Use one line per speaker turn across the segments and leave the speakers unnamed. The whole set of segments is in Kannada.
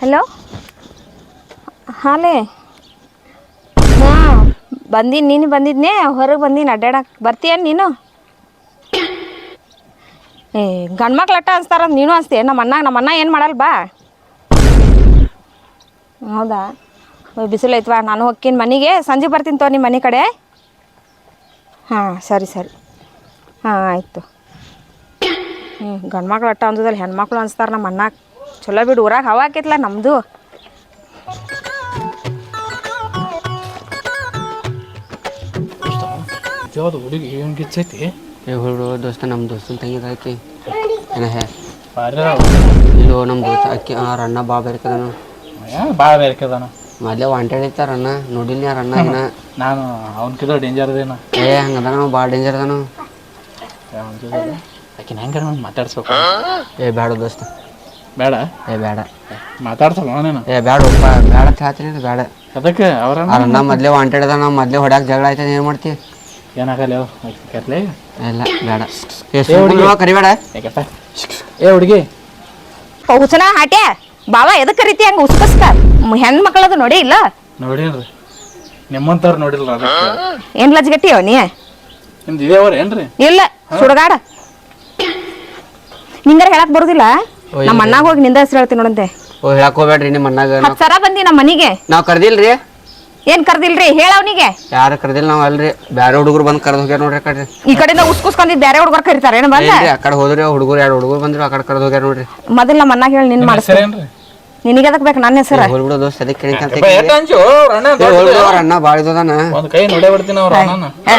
ಹಲೋ? ಹಾಲೇ? ಹಾಂ, ಬಂದೀನಿ, ನೀನು ಬಂದಿದ್ನೆ? ಹೊರಗೆ ಬಂದೀನಿ ಅಡ್ಡಾಡಕ್ಕೆ ಬರ್ತೀಯ ನೀನು? ಏ ಗಂಡ್ಮಕ್ಳು ಅಟ್ಟ ಅನ್ಸ್ತಾರ, ನೀನು ಅನ್ಸ್ತೀಯ? ನಮ್ಮ ಅಣ್ಣ ನಮ್ಮ ಅಣ್ಣ ಏನು ಮಾಡಲ್ಲ ಬಾ? ಹೌದಾ? ಬಿಸಿಲು ಐತ್ವಾ ನಾನು ಹೋಗ್ತೀನಿ ಮನೆಗೆ. ಸಂಜೆ ಬರ್ತೀನಿ ತೋ ನಿಮ್ಮ ಮನೆ ಕಡೆ. ಹಾಂ, ಸರಿ ಸರಿ. ಹಾಂ, ಆಯಿತು. ಹ್ಞೂ ಗಂಡ್ಮಕ್ಳು ಅಟ್ಟ ಅಂದದಲ್ಲಿ ಹೆಣ್ಮಕ್ಳು ಅನ್ಸ್ತಾರೆ ನಮ್ಮ ಅಣ್ಣ ಚಲೋ ಬಿಡು ಊರಾಗ ಹವಾ ಆಕೈತ್ಲ ನಮ್ಮದು
ಯಾವ್ದು ಹುಡುಗಿ ಏನು ಗಿಚ್ಚೈತಿ?
ಏ ಹುಡುಗ ದೋಸ್ತ ನಮ್ಮ ದೋಸ್ತನ ತಂಗಿದೈತಿ ಏನ ಹೇ? ಇಲ್ಲೋ ನಮ್ಮ ದೋಸ್ತ ಅಕ್ಕಿ ಅವ್ರ ಅಣ್ಣ ಬಾ ಬೇರ್ಕದನು
ಭಾಳ ಬೇರೆಕದಾನ
ಮೊದಲೇ ವಾಂಟೆಡ್ ಐತಾರ ಅಣ್ಣ ನೋಡಿಲ್ಲ ಯಾರ ಅಣ್ಣ ಏನ
ನಾನು ಅವನಕಿದ ಡೇಂಜರ್ ಅದೇನ.
ಏ ಹಂಗದ ನಾವು ಭಾಳ ಡೇಂಜರ್ ಅದನು.
ಆಕಿನ ಹೆಂಗಾರ ಮಾತಾಡ್ಸ್ಬೇಕು?
ಏ ಬೇಡ ದೋಸ್ತ.
ಬೇಡ?
ಏ ಬೇಡ.
ಮಾತಾಡ್ಸಲ್ಲ ನೀನು
ಏ ಬೇಡ ಒಪ್ಪ ಅಂತ ಹೇಳ್ತೀನಿ ಬೇಡ.
ಅದಕ್ಕೆ ಅವ್ರ
ಮೊದಲೇ ವಾಂಟೆಡ್ ಅದ ನಾವು ಮೊದಲೇ ಹೊಡ್ಯಾಕ ಜಗಳ ಆಯ್ತದ ಏನು ಮಾಡ್ತಿ?
ಏನಾಗಲ್ಲ ಕರ್ಲೆ.
ಇಲ್ಲ ಬೇಡ. ಏ ಸುಮ್ನೆ ಕರಿಬೇಡ.
ಯಾಕಪ್ಪ? ಏ ಹುಡುಗಿ.
ಹಾಟ್ಯ? ಬಾವ ಎದಕ್ಕೆ ಕರಿತಿ ಹಂಗೆ ಉಸ್ಕಸ್ಕ? ಹೆಣ್ಮಕ್ಳದು ನೋಡಿ ಇಲ್ಲ?
ನೋಡೀನ್ರಿ ನಿಮ್ಮಂತವ್ರು ನೋಡಿಲ್ಲ ಅದಕ್ಕೆ.
ಏನು ನೀ?
ನಿಮ್ದು ಇದೇ ಅವ್ರ ಏನ್ರಿ?
ಇಲ್ಲ ಸುಡಗಾಡ. ನಿಂಗಾರ ಹೇಳಕ್ ಬರುದಿಲ್ಲ? ನಮ್ಮ ಅಣ್ಣಾಗ ಹೋಗಿ ನಿಂದ ಹೆಸರು ಹೇಳ್ತೀನಿ ನೋಡಂತೆ
ಓ ಹೇಳಕ್ ಹೋಗ್ಬೇಡ್ರಿ ನಿಮ್ಮ ಅಣ್ಣಾಗ
ಹತ್ತು ಸರ ಬಂದಿ ನಮ್ಮ ಮನಿಗೆ.
ನಾವು ಕರ್ದಿಲ್ರಿ?
ಏನ್ ಕರ್ದಿಲ್ರಿ? ಹೇಳ ಅವನಿಗೆ.
ಯಾರು ಕರ್ದಿಲ್ಲ ನಾವು ಅಲ್ರಿ. ಬ್ಯಾರೆ ಹುಡುಗರು ಬಂದ್ ಕರ್ದ ಹೋಗ್ಯಾರ ನೋಡ್ರಿ ಕಡ್ರಿ ಕಡೆ.
ಈ ಕಡೆಯಿಂದ ಉಸ್ಕೊಸ್ಕೊಂಡಿದ್ ಬೇರೆ ಹುಡುಗರು ಕರೀತಾರೆ ಏನು ಬಂದ?
ಆ ಕಡೆ ಹೋದ್ರಿ ಹುಡುಗರು ಎರಡು ಹುಡುಗರು ಬಂದ್ರು ಆ ಕಡೆ ಕರ್ದು ಹೋಗ್ಯಾರ ನೋಡ್ರಿ.
ಮೊದಲ ನಮ್ಮ ಅಣ್ಣಾಗ ಹೇಳಿ ನಿನ್ ಮಾಡಿಸ್ತೀನಿ. ನಿನಗೆ ಅದಕ್ಕೆ ಬೇಕು ನನ್ನ ಹೆಸರು?
ಹುಡುಗರು ದೋಸ್ತ ಅದಕ್ಕೆ
ಎಷ್ಟ್ ಅಂಜು ಅವ್ರ ಅಣ್ಣ
ಹೋಲ್ಬಿಡು ಅವ್ರ ಅಣ್ಣ ಭಾಳ ಇದ್ದದಾನ
ಒಂದು ಕೈ ನೋಡೇ ಬಿಡ್ತೀನಿ ಅವ್ರ ಅಣ್ಣನ.
ಹೇ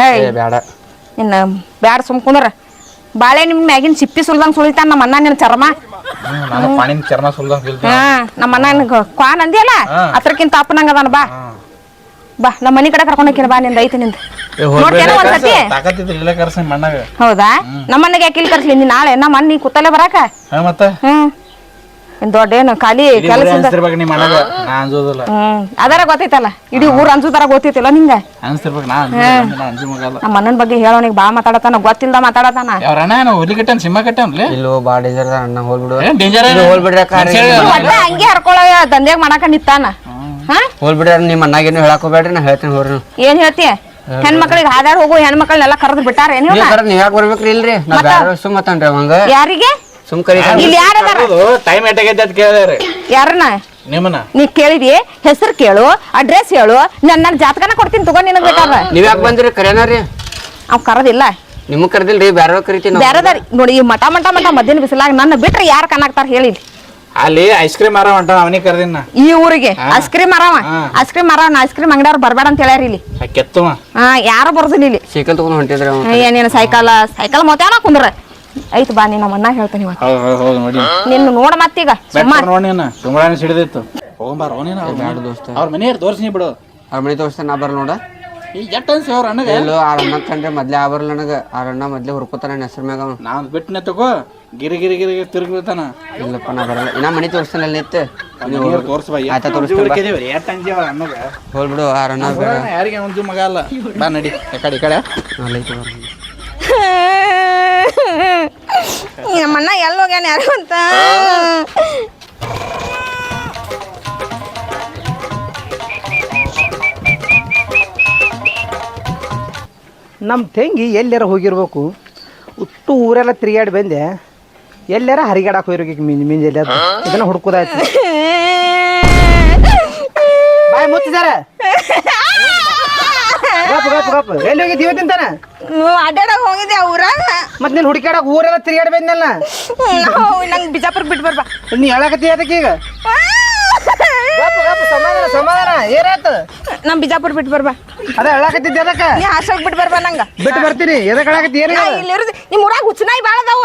ಹೇ ಬೇಡ
ನಿನ್ನ ಬ್ಯಾಡ ಸುಮ್ಕುಂದ್ರ ಬಾಳೆ ನಿಮ್ ಮ್ಯಾಗಿನ ಸಿಪ್ಪಿ ಸುಲ್ದಂಗ್ ಸುಳಿತಾನ ನಮ್ಮ ಅಣ್ಣ ನಿನ್ ಚರ್ಮ
ನಾನು ಪಾಣಿನ ಚರ್ಮ ಸುಲ್ದಂಗ್
ಹಾ ನಮ್ಮ ಅಣ್ಣ ಕ್ವಾನ್ ಅಂದಿಯಲ್ಲ ಅದ್ರಕ್ಕಿಂತ ಅಪ್ಪನಂಗ ಅದಾನ ಬಾ. ಬಾ ನಮ್ಮ ಮನಿ ಕಡೆ ಕರ್ಕೊಂಡು ಹೋಗ್ತೀನಿ ಬಾ ನಿಂದ ಐತಿ ನಿಂದ. ನೋಡ್ತೇನ ಒಂದ್ಸತಿ ಹೌದಾ? ನಮ್ಮ ಯಾಕೆ ಇಲ್ಲಿ ಕರ್ಸ್ಲಿ? ನಾಳೆ ನಮ್ಮ ಅಣ್ಣ ನೀ ಕೂತಲ್ಲೇ ಬರಾಕ?
ಹಾ ಮತ್ತೆ?
ಹ್ಮ್. ಏನ್ ದೊಡ್ಡ ಏನು ಖಾಲಿ ಕೆಲಸ
ಅದಾರ ನಿಮ್ಮ ಮಣ್ಣಾಗ ನಾ ಅನ್ಸೋದಿಲ್ಲ.
ಹ್ಮ್ ಅದರ ಗೊತ್ತೈತಲ್ಲ ಇಡೀ ಊರ್ ಅನ್ಸುತ್ತಾರ ಗೊತ್ತೈತಿಲ್ಲ ನಿಂಗ?
ಅನ್ಸ್ತಿರ್ಬೇಕು ನಾ ಅನ್ಸೋದಿಲ್ಲ, ನಾ ಅಂಜು ಮಗಲ್ಲ.
ನಮ್ಮ ಅಣ್ಣನ ಬಗ್ಗೆ ಹೇಳೋನಿಗೆ ಬಾ ಮಾತಾಡತಾನ ಗೊತ್ತಿಲ್ದ ಮಾತಾಡತಾನ?
ಅವ್ರ ಅಣ್ಣ ಏನು ಹುಲಿ ಕಟ್ಟನ್ ಸಿಂಹ ಕಟ್ಟನ್ಲಿ
ಇಲ್ಲೋ ಭಾಳ ಡೇಂಜರ್ ಅದ ಅಣ್ಣ ಹೋಲ್ಬಿಡು
ಏನ್ ಡೇಂಜರ್
ಹೋಲ್ಬಿಡ್ರಿ ಅಕ್ಕ
ಒಟ್ಟ ಹಂಗೆ ಹರ್ಕೊಳ ದಂಧೆಗ್ ಮಾಡಕ ನಿತ್ತಾನ ಹಾ?
ಹೋಲ್ಬಿಡ್ರಿ ನಿಮ್ಮ ಅಣ್ಣಗೇನು ಹೇಳಕ್ ಹೋಗ್ಬೇಡ್ರಿ ನಾ ಹೇಳ್ತೀನಿ ಹೋಗ್ರಿ
ಏನ್ ಹೇಳ್ತಿ ಹೆಣ್ಮಕ್ಳಿಗೆ ಹಾದಾಡ್ ಹೋಗು ಹೆಣ್ಮಕ್ಳನ್ನೆಲ್ಲ ಕರೆದು ಬಿಟ್ಟಾರ ಏನ್
ನೀವು ಕರ ನೀವ್ ಯಾಕೆ ಬರ್ಬೇಕ್ರಿ ಇಲ್ರಿ? ನಾ ಬ್ಯಾರೆ
ಯಾರಿಗೆ?
ಸುಮ್ ಕರಿ
ಇಲ್ಲಿ
ಟೈಮ್ ಎಟ್ಟಾಗೈತೆ ಅಂತ ಕೇಳಿದ್ರಿ.
ಯಾರನ್ನ?
ನಿಮ್ಮನ್ನ.
ನೀ ಕೇಳಿದಿ ಹೆಸರು ಕೇಳು ಅಡ್ರೆಸ್ ಹೇಳು ನನ್ನ ನನ್ನ ಜಾತಕನ ಕೊಡ್ತೀನಿ ತಗೋ ನಿನಗ್ ಬೇಕಾದ
ನೀವ್ ಯಾಕೆ ಬಂದ್ರಿ? ಕರೆನ ರೀ.
ಅವ್ ಕರದಿಲ್ಲ.
ನಿಮಗ್ ರೀ ಬೇರೆ ಕರಿತೀನಿ
ಬೇರೆದಾರಿ ನೋಡಿ ಈ ಮಠ ಮಠ ಮಠ ಮಧ್ಯಾಹ್ನ ಬಿಸಿಲಾಗ ನನ್ನ ಬಿಟ್ರೆ ಯಾರು ಕನ್ನಾಗ್ತಾರ ಹೇಳಿ
ಅಲ್ಲಿ ಐಸ್ ಕ್ರೀಮ್ ಮಾರ ಅಂತ ಅವನಿಗೆ ಕರೆದಿನ
ಈ ಊರಿಗೆ. ಐಸ್ ಕ್ರೀಮ್ ಮಾರವ ಐಸ್ ಕ್ರೀಮ್ ಮಾರವ ಐಸ್ ಕ್ರೀಮ್ ಅಂಗಡಿಯವ್ರು ಬರ್ಬೇಡ ಅಂತ ಹೇಳ್ಯಾರ ಇಲ್ಲಿ.
ಆ ಕೆತ್ತವ.
ಹಾ ಯಾರು ಬರೋದಿಲ್ಲ ಇಲ್ಲಿ.
ಸೈಕಲ್ ತಗೊಂಡ್ ಹೊಂಟಿದ್ರಿ ಅವ
ಏನೇನು ಸೈಕಲ್ ಸೈಕಲ್ ಕುಂದ್ರ. ಐತ್ ಬಾ ನೀ ನಮ್ಮ ಅಣ್ಣ ಹೇಳ್ತಾನೆ ಇವತ್ತು.
ಹೌದು ಹೌದು ಹೌದು ನೋಡಿ.
ನಿನ್ನ ನೋಡ ಮತ್ತೀಗ ಸುಮ್ಮ.
ನೀನು. ತುಂಬ್ರಾಣಿ ಸಿಡಿದಿತ್ತು ಹೋಗ್ಬಾರ ಅವನೇನ
ಬ್ಯಾಡ ದೋಸ್ತ.
ಅವ್ರ ಮನೆಯವ್ರು ಬಿಡು.
ಅವ್ರ ಮನೆ ತೋರಿಸ್ತಾ ನಾ ಬರ್ ನೋಡ.
ಅನ್ಸಿ ಅವ್ರ ಅಣ್ಣಗ?
ಎಲ್ಲೋ ಅಣ್ಣ ಕಂಡ್ರೆ ಮೊದ್ಲೇ ಆ ಬರಲ್ಲ ನನಗ. ಆರ್ ಅಣ್ಣ ಮೊದ್ಲೇ ಹುರ್ಕೋತಾನ ನನ್ನ ಹೆಸರು ಮ್ಯಾಗ ಅವ್ನು.
ನಾವ್ ಬಿಟ್ಟನೆ ತಗೋ. ಗಿರಿ ಗಿರಿ ಗಿರಿ ತಿರುಗಿ ಬೀಳ್ತಾನ
ಇಲ್ಲಪ್ಪ ನಾ ಬರಲ್ಲ. ಇನ್ನ ಮನೆ ತೋರಿಸ್ತಾನೆ ಅಲ್ಲಿ ಇತ್ತು
ಮನೆಯವ್ರು ತೋರ್ಸ್ಬಾ. ಎಟ್ ಅಂಜಿ ಅವ್ರ ಅಣ್ಣಗ?
ಆರ್ ಅಣ್ಣ ಬೇಡ
ಯಾರಿಗೆ ಒಂದು ಮಗ ಅಲ್ಲ. ಬಾ ನಡಿ. ಈ ಕಡೆ ಈ ಕಡೆ.
ಅಲ್ಲೈತಿ ಬರ್ರಿ.
ನಮ್ಮ ಅಣ್ಣ ಎಲ್ಲಿ ಹೋಗ್ಯಾನ ಯಾರು ಅಂತ?
ನಮ್ಮ ತಂಗಿ ಎಲ್ಲಾರ ಹೋಗಿರ್ಬೇಕು. ಉಟ್ಟು ಊರೆಲ್ಲ ತಿರುಗಾಡಿ ಬಂದೆ. ಎಲ್ಲಾರ ಹರಿಗಾಡಕ್ಕೆ ಹೋಗಿರ್ಬೇಕು ಮಿಂಜ್ ಮಿಂಜಲ್ಲಿ ಅದು ಇದನ್ನ ಹುಡ್ಕೋದಾಯ್ತು. ಬಾಯ್ ಮುಚ್ಚಿದಾರ. ಗಪ್ ಗಪ್ ಗಪ್. ಎಲ್ಲಿ ಹೋಗಿದ್ದು ಇವತ್ತಿನ ತನ?
ಅಡ್ಡಾಡಕ್ ಹೋಗಿದ್ದೆ ಊರಾಗ.
ಮತ್ತೆ ನೀನು ಹುಡುಕಾಡಕ್ಕೆ ಊರೆಲ್ಲ ತಿರುಗಾಡಿ ಬಂದಲ್ಲ
ನಾವು ನಂಗೆ ಬಿಜಾಪುರ ಬಿಟ್ಟು ಬರ್ಬಾ.
ನೀ ಹೇಳಕತ್ತಿ ಅದಕ್ಕೆ ಈಗ? ಗಪ್ ಗಪ್ ಸಮಾಧಾನ ಸಮಾಧಾನ. ಏನಾಯ್ತು
ನಮ್ ಬಿಜಾಪುರ ಬಿಟ್ಟು ಬರ್ಬಾ.
ಅದ ಹೇಳಕತ್ತಿದ್ದೆ ಅದಕ್ಕೆ?
ನೀ ಬಿಟ್ಟು ಬರ್ಬಾ ನಂಗ.
ಬಿಟ್ಟು ಬರ್ತೀನಿ. ಎದಕ್ಕೆ ಹೇಳಕತ್ತಿ? ಏನು
ನಾ ಇಲ್ಲಿ ಇರೋದು ನಿಮ್ಮ ಊರಾಗ ಹುಚ್ಚನಾಯಿ ಭಾಳ ಅದಾವ.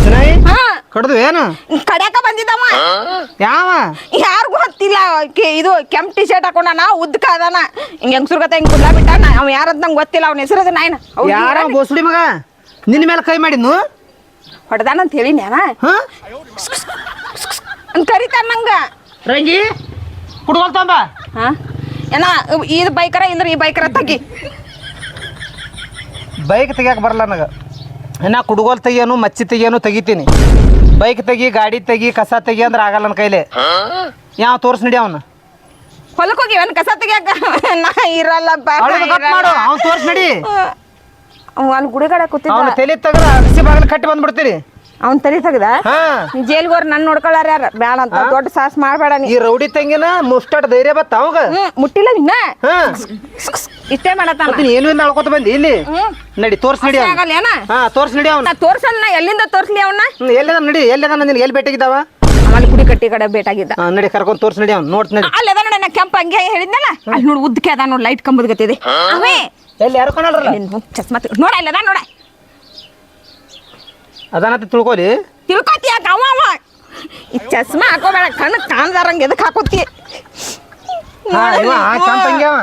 ಚೆನ್ನಾಗಿ
ಹಾ.
ಕಡ್ದು ಏನು?
ಕಡ್ಯಾಕ ಬಂದಿದ್ದವ?
ಯಾವ?
ಯಾರು ಗೊತ್ತಿಲ್ಲ ಕೆ- ಇದು ಕೆಂಪ್ ಟಿ ಶರ್ಟ್ ಹಾಕೊಂಡಾನ ಉದ್ದಕ ಅದಾನ. ಹಿಂಗ ಹೆಂಗ್ಸುರ್ ಗತ ಹಿಂಗ್ ಕುದ್ಲಾ ಬಿಟ್ಟಾನ ಅವ ಯಾರಂತ ನಂಗೆ ಗೊತ್ತಿಲ್ಲ. ಅವ್ನ ಹೆಸರು ಅದು ನಾಯ್ನ.
ಯಾರ ಬೋಸುಡಿ ಮಗ? ನಿನ್ನ ಮೇಲೆ ಕೈ ಮಾಡಿದ್ನು?
ಹೊಡೆದಾನ ಅಂತ ಹೇಳಿ ನ್ಯಾನ
ಹಾ?
ಅಂತ ಕರಿತಾನ ನಂಗ.
ರಂಗಿ ಕುಡ್ಕೊಲ್ ತಂಬ
ಹಾ? ಏನ ಇದು ಬೈಕರ ಇಲ್ದ್ರ ಈ ಬೈಕರ ತಗಿ
ಬೈಕ್ ತೆಗಿಯಕ್ಕೆ ಬರಲ್ಲ ನನಗೆ. ನಾ ಕುಡುಗೋಲ್ ತೆಗಿಯೋನು ಮಚ್ಚಿ ತೆಗಿಯೋನು ತೆಗಿತೀನಿ. ಬೈಕ್ ತೆಗಿ ಗಾಡಿ ತೆಗಿ ಕಸ ತೆಗಿ ಅಂದ್ರೆ ಆಗಲ್ಲ ನನ್ನ ಕೈಲಿ. ಯಾವ ತೋರ್ಸ್ ನಡಿ ಅವನು?
ಹೊಲಕ್ಕೆ ಹೋಗಿ ಅವ್ನು ಕಸ ತೆಗಿಯಾಕ? ನಾ ಇರಲ್ಲಪ್ಪ
ಮಾಡು ಅವ್ನು ತೋರ್ಸ್ ನಡಿ
ಅವ್ನು ಗುಡಿ ಕೂತಿದ್ದ.
ಅವನು ತಲೆ ತೆಗ್ರ ಅಗಸಿ ಬಾಗಿಲು ಕಟ್ಟಿ ಬಂದ್ಬಿಡ್ತೀರಿ
ಅವ್ನ್ ತಲೆ ತೆಗ್ದ?
ಹಾ.
ಜೈಲ್ಗೆ ಹೋರ್ ನನ್ ನೋಡ್ಕೊಳ್ಳಾರ ಯಾರ? ಬ್ಯಾಡ ಅಂತ. ದೊಡ್ಡ ಸಾಸ್ ಮಾಡ್ಬೇಡ ನೀ.
ಈ ರೌಡಿ ತಂಗಿನ ಮುಸ್ಟಾಟ್ ಧೈರ್ಯ ಬತ್ತ ಅವಾಗ?
ಹ್ಮ್ ಮುಟ್ಟಿಲ್ಲ ನಿನ್ನ?
ಹಾ.
ಇಷ್ಟೇ ಮಾಡತ್ತಾನ.
ಮತ್ತೆ ನೀ ಏನು ಇಲ್ಲ ಅಳ್ಕೊತ ಬಂದಿ? ಇಲ್ಲಿ?
ಹ್ಮ್.
ನಡಿ ತೋರ್ಸ್ ನಡಿ ಅವ್ನು.
ಆಗಲ್ಲ ಏನ?
ಹಾ ತೋರ್ಸ್ ನಡಿ ಅವ್ನ.
ನಾ ತೋರ್ಸಲ್ಲ ನಾ ಎಲ್ಲಿಂದ ತೋರ್ಸ್ಲಿ ಅವನ್ನ
ಎಲ್ಲಿದ ನಡಿ ಎಲ್ಲಿದ ನಿನ್ಗೆ ಎಲ್ಲಿ ಭೇಟಿಗಿದ್ದಾವ
ಅಲ್ಲಿ ಕುಡಿ ಕಟ್ಟಿ ಕಡೆ ಬೇಟಾಗಿದ್ದ
ಹಾ ನಡಿ ಕರ್ಕೊಂಡ್ ತೋರ್ಸ್ ನಡಿ ಅವ್ನ ನೋಡ್ತೀನಿ ನಡಿ.
ಅಲ್ಲಿ ಅದ ನೋಡಿ ನಾ ಕೆಂಪ ಹಂಗೆ ಹೇಳಿದ್ನಲ್ಲ? ಅಲ್ಲಿ ನೋಡು ಉದ್ದಕ್ಕೆ ಅದ ನೋಡ್ ಲೈಟ್ ಕಂಬದ್ ಗತಿದೆ. ಅವೇ.
ಎಲ್ಲಿ ಯಾರು ಕಾಣಲ್ರಲ್ಲ?
ನಿನ್ ಚಸ್ಮಾ ನೋಡ ಇಲ್ಲ ಅದ ನೋಡ.
ಅದಾನಂತ ತಿಳ್ಕೊಳಿ
ತಿಳ್ಕೊತಿ ಯಾಕ ಅವ ಅವ ಈ ಚಸ್ಮಾ ಹಾಕೋಬೇಡ ಕಣ್ಣು ಕಾಣ್ದಾರಂಗ ಎದಕ್ ಹಾಕೋತಿ?
ಹಾ ಇವ ಆ ಅವ.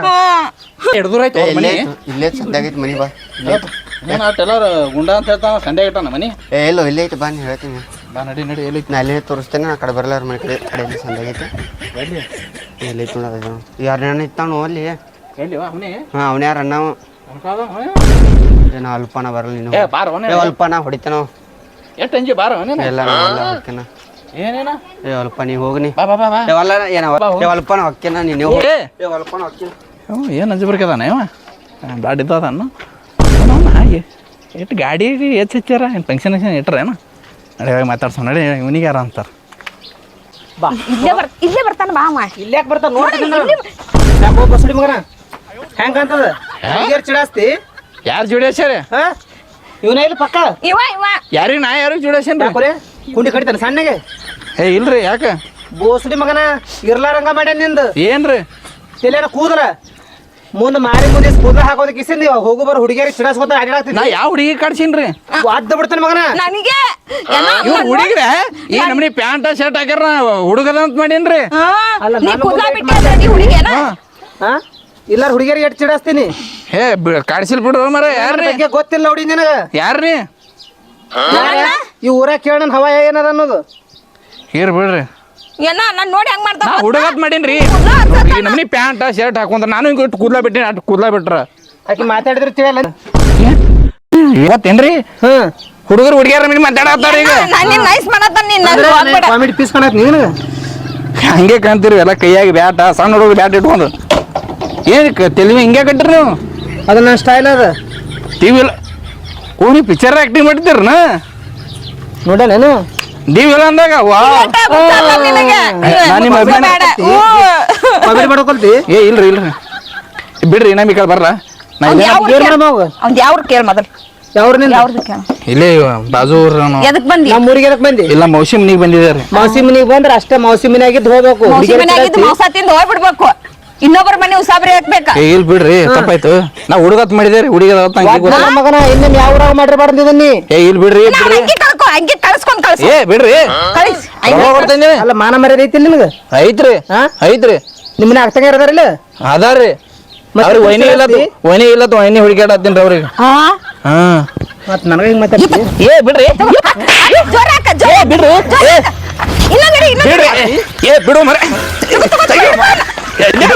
ಹಿಡ್ದುರಾಯ್ತು
ಏ, ಇಲ್ಲೇ
ಮನಿ.
ಇಲ್ಲೇ ಮನಿ ಬಾ.
ಏನು ಗುಂಡ ಅಂತ ಹೇಳ್ತಾನ ಸಂಡೆ ಇಟ್ಟಾನ ಮನಿ?
ಏ ಎಲ್ಲೋ ಇಲ್ಲೇ ಐತಿ ಬಾ ನೀ ಹೇಳ್ತೀನಿ.
ಬಾ ನಡಿ ನಡಿ ಎಲ್ಲಿ
ನಾ ಅಲ್ಲೇ ತೋರಿಸ್ತೇನೆ ನಾ ಕಡೆ ಬರಲ್ಲ ಅವ್ರ ಮನೆ ಕಡೆ ಕಡೆಯಲ್ಲಿ ಸಂದಾಗೈತಿ
ಎಲ್ಲಿ?
ಎಲ್ಲಿ ಐತಿ ನೋಡೋದು ಯಾರು ಇತ್ತಾನು ಅಲ್ಲಿ?
ಎಲ್ಲಿ
ಹಾಂ ಅವನ ಯಾರು ಅಣ್ಣವ? ಅಲ್ಪನ ಬರಲ್ಲ ನೀನು.
ಏ ಬಾರ ಅವನೇ?
ಏ ಹೊಡಿತಾನೋ.
ಎಷ್ಟು ಅಂಜಿ ಬಾರ
ಎಲ್ಲ ಎಲ್ಲ ಹೊಕ್ಕೇನ.
ಏನೇನ?
ಏ ಅಲ್ಪ ನೀ ಹೋಗ್ನಿ.
ಬಾ ಬಾ ಬಾ ಬಾ.
ಏ ಅಲ್ಲ ಏನವ ಏ ಅಲ್ಪನ ಹೊಕ್ಕೇನ ನೀನು
ಏ.
ಏ ಅಲ್ಪನ ಹೊಕ್ಕೇನ.
ಹ್ಞೂ ಏನು ಅಂಜಿ ಬರ್ಕದಾನ ಇವ? ಬ್ಯಾಡ್ ಇದ್ದದನ್ನು ಹಾಗೆ ಎಷ್ಟು ಗಾಡಿ ಹೆಚ್ಚು ಹೆಚ್ಚಾರ ಏನು ಫಂಕ್ಷನ್ ಫಂಕ್ಷನ್ ಇಟ್ರೇನು ನಡಿ ಹೋಗಿ ಮಾತಾಡ್ಸೋ ನಡಿ ಇವನಿಗೆ ಯಾರ ಅಂತಾರೆ?
ಬಾ.
ಇಲ್ಲೇ ಬರ್ ಇಲ್ಲೇ ಬರ್ತಾನ ಬಾ ಅವ.
ಇಲ್ಲಿ ಯಾಕೆ ಬರ್ತಾನ? ನೋಡ್ತೀನಿ ಬಸಡಿ ಮಗನ? ಹೆಂಗ್ ಕಾಣ್ತದ? ಹುಡುಗಿಯರ್ ಚಿಡಾಸ್ತಿ
ಯಾರು ಜುಡೇಶ್ವರಿ
ಹಾ? ಇವನ ಇಲ್ಲಿ ಪಕ್ಕ.
ಇವ ಇವ.
ಯಾರಿಗೆ ನಾ ಯಾರಿಗೆ ಜುಡೇಶನ್ ರೀ
ಯಾಕೋಲೆ ಕುಂಡಿ ಕಡಿತಾನ ಸಣ್ಣಗೆ.
ಏ ಇಲ್ರಿ ಯಾಕ?
ಬೋಸಡಿ ಮಗನ ಇರ್ಲಾರಂಗ ಮಾಡ್ಯಾನ ನಿಂದು.
ಏನ್ರಿ?
ತಲೆನ ಕೂದ್ರ ಮುಂದೆ ಮಾರಿ ಮುಂದೆ ಕೂದಲ ಹಾಕೋದಕ್ಕೆ ಇಸಿಂದ ಹೋಗು ಬರೋ ಹುಡುಗಿಯರಿಗೆ ಚಿಡಾಸ್ಕೊತ
ನಾ
ಅಡ್ಡಾಡ್ತೀನಿ
ಯಾವ ಹುಡುಗಿ ಕಡ್ಸಿನ್ರಿ
ಅದ್ದ ಬಿಡ್ತಾನೆ ಮಗನ.
ನನಗೆ?
ಇವ್ರು ಹುಡುಗ್ರೆ? ಈ ನಮ್ನಿ ಪ್ಯಾಂಟ್ ಶರ್ಟ್ ಹಾಕ್ಯಾರ ಹುಡುಗದ ಅಂತ ಮಾಡೀನ್ರಿ?
ಹಾ,
ಅಲ್ಲ,
ನೀ
ನಾನು
ಕೂದ್ಲ
ಮೊದ್ಲು
ಬಿಟ್ಟಿ ಅದ ನೀ ಹುಡುಗಿಯನ?
ಹಾ. ಇಲ್ಲಾರ ಹುಡುಗಿಯರಿಗೆ ಎಟ್ ಚಿಡಾಸ್ತೀನಿ?
ಹೇ ಬಿ- ಕಾಡ್ಸಿಲ್ ಬಿಡ್ರ ಮರ ಯಾರ್ರಿ?
ಬಗ್ಗೆ ಗೊತ್ತಿಲ್ಲ ನೋಡಿ ನಿನಗ?
ಯಾರ್ರಿ?
ಈ ಊರಾಗ ಕೇಳೋಣ ಹವಾ ಏನದ ಅನ್ನೋದು?
ಹೀರ್ ಬಿಡ್ರಿ.
ಏನ ನಾನು ನೋಡಿ ಹೆಂಗ್ ಮಾಡ್ತಾ
ನಾ ಹುಡುಗತ್ ಮಾಡೀನ್ರಿ. ಈ ನಮ್ನಿ ಪ್ಯಾಂಟ್ ಶರ್ಟ್ ಹಾಕೊಂಡ್ರ ನಾನು ಹಿಂಗ್ ಇಟ್ಟು ಕೂದ್ಲ ಬಿಟ್ಟಿನಿ ಅಟ್ ಕೂದ್ಲ ಬಿಟ್ರ.
ಆಕಿ ಮಾತಾಡಿದ್ರೆ ತಿಳಿಯಲ್ಲ?
ಇವತ್ತೇನ್ರಿ?
ಹ್ಮ್.
ಹುಡುಗರು ಹುಡುಗಿಯರ ಮೇಲೆ ಮಾತಾಡತ್ತಾರ ಈಗ.
ನಾನು ನೈಸ್ ಮಾಡತ್ತ ನೀನು
ಕಾಮಿಡಿ ಪೀಸ್ ಕಾಣತ್ ನೀನು
ಹಂಗೆ ಕಾಣ್ತೀರಿ ಎಲ್ಲ ಕೈಯಾಗಿ ಬ್ಯಾಟ ಸಣ್ಣ ಹುಡುಗರು ಬ್ಯಾಟ್ ಇಟ್ಕೊಂಡು. ಏನಕ್ಕೆ ತೆಲಿವಿ ಹಿಂಗೆ ಕಟ್ಟ್ರಿ ನೀವು?
ಅದು ನನ್ನ ಸ್ಟೈಲ್ ಅದ.
ಟಿವಿ ಇಲ್ಲ ಊರಿ ನೀವು ಪಿಕ್ಚರ್ ಆಕ್ಟಿಂಗ್ ಮಾಡ್ತೀರನ
ನೋಡಲೇನು
ಡಿವಿ ಇಲ್ಲ ಅಂದಾಗ ವಾ. ನಾನು ನಿಮ್ಮ ಅಭಿಮಾನಿ.
ಹ್ಞೂ.
ಮಾಡ್ಕೊಳ್ತಿ?
ಏ ಇಲ್ರಿ ಇಲ್ರಿ. ಬಿಡ್ರಿ ನಮ್ಮ ಈ ಕಡೆ ಬರ್ರ ನಾ
ಅವ್ನ್
ಇಲ್ಲೇ
ಯಾವ ಊರ್
ಏನ್
ಕೇಳ್- ಮೊದಲು? ಯಾವ್ದು ಕೇಳ?
ಇಲ್ಲೇ ಬಾಜು ಊರ್
ಎದಕ್ ಬಂದಿ?
ನಮ್ಮ ಊರಿಗೆ ಎದಕ್ ಬಂದಿ?
ಇಲ್ಲ ಮೌಸಿ ಮನಿಗೆ ಬಂದಿದ್ದಾರೆ.
ಮೌಸಿ ಮನಿಗೆ ಬಂದ್ರೆ ಅಷ್ಟೇ ಮೌಸಿ ಮನೆಯಾಗಿದ್ದು ಹೋಗ್ಬೇಕು.
ಮೌಸಿ
ಹುಡುಗಿಯರ್
ಮನ್ಯಾಗಿದ್ದು. ಮೋಸ ತಿಂದು ಹೋಗ್ಬಿಡ್ಬೇಕು. ಇನ್ನೊಬ್ಬರ ಮನೆ ಉಸಾಬ್ರಿ ಹಾಕ್ಬೇಕ?
ಏ ಇಲ್ ಬಿಡ್ರಿ ತಪ್ಪಾಯ್ತು. ನಾ ಹುಡುಗತ್ ಮಾಡಿದೇರಿ ಹುಡುಗಿ
ನನ್ನ ಮಗನ ಇನ್ನೇನ್ ಯಾವ ಊರಾಗ ಮಾಡಿರ್ಬಾರ್ದು ಇದನ್ನಿ
ಏ ಇಲ್ ಬಿಡ್ರಿ
ಅಂಗಿ ಕಳ್ಕೊ ಅಂಗಿ ಕಳ್ಸ್ಕೊಂಡ್ ಕಳ್ಸ.
ಏ ಬಿಡ್ರಿ.
ಕಳಿಸ್.
ಅಲ್ಲ ಮಾನ ಮರ್ಯಾದೆ ಐತಿ ನಿಮ್ಗೆ
ಐತ್ರಿ
ಹಾ?
ಐತ್ರಿ.
ನಿಮ್ಮನ್ನ ಅರ್ಥಂಗ ಇರದಾರಿಲ್ಲ
ಅದಾರ್ರಿ.
ಮತ್ತೆ
ಅವ್ರಿಗೆ ವೈನಿ ಇಲ್ಲ? ವೈನಿ ಇಲ್ಲ ವೈನಿ ಹುಡುಗಾಡತ್ತೀನಿ ಅವ್ರಿಗೆ.
ಹಾ?
ಹಾ.
ಮತ್ ನನಗ ಹಿಂಗ್ ಮಾತಾಡ್ತಿ?
ಏ ಬಿಡ್ರಿ.
ಜೋರ ಹಾಕ ಜೋರ
ಬಿಡ್ರಿ.
ಇನ್ನೊಂದ್ ಹಿಡಿ ಇನ್ನೊಂದ್
ಬಿಡ್ರಿ.
ಹಿಡಿ.
ಏ ಬಿಡು ಮರ
ತಗೋ. എന്നെ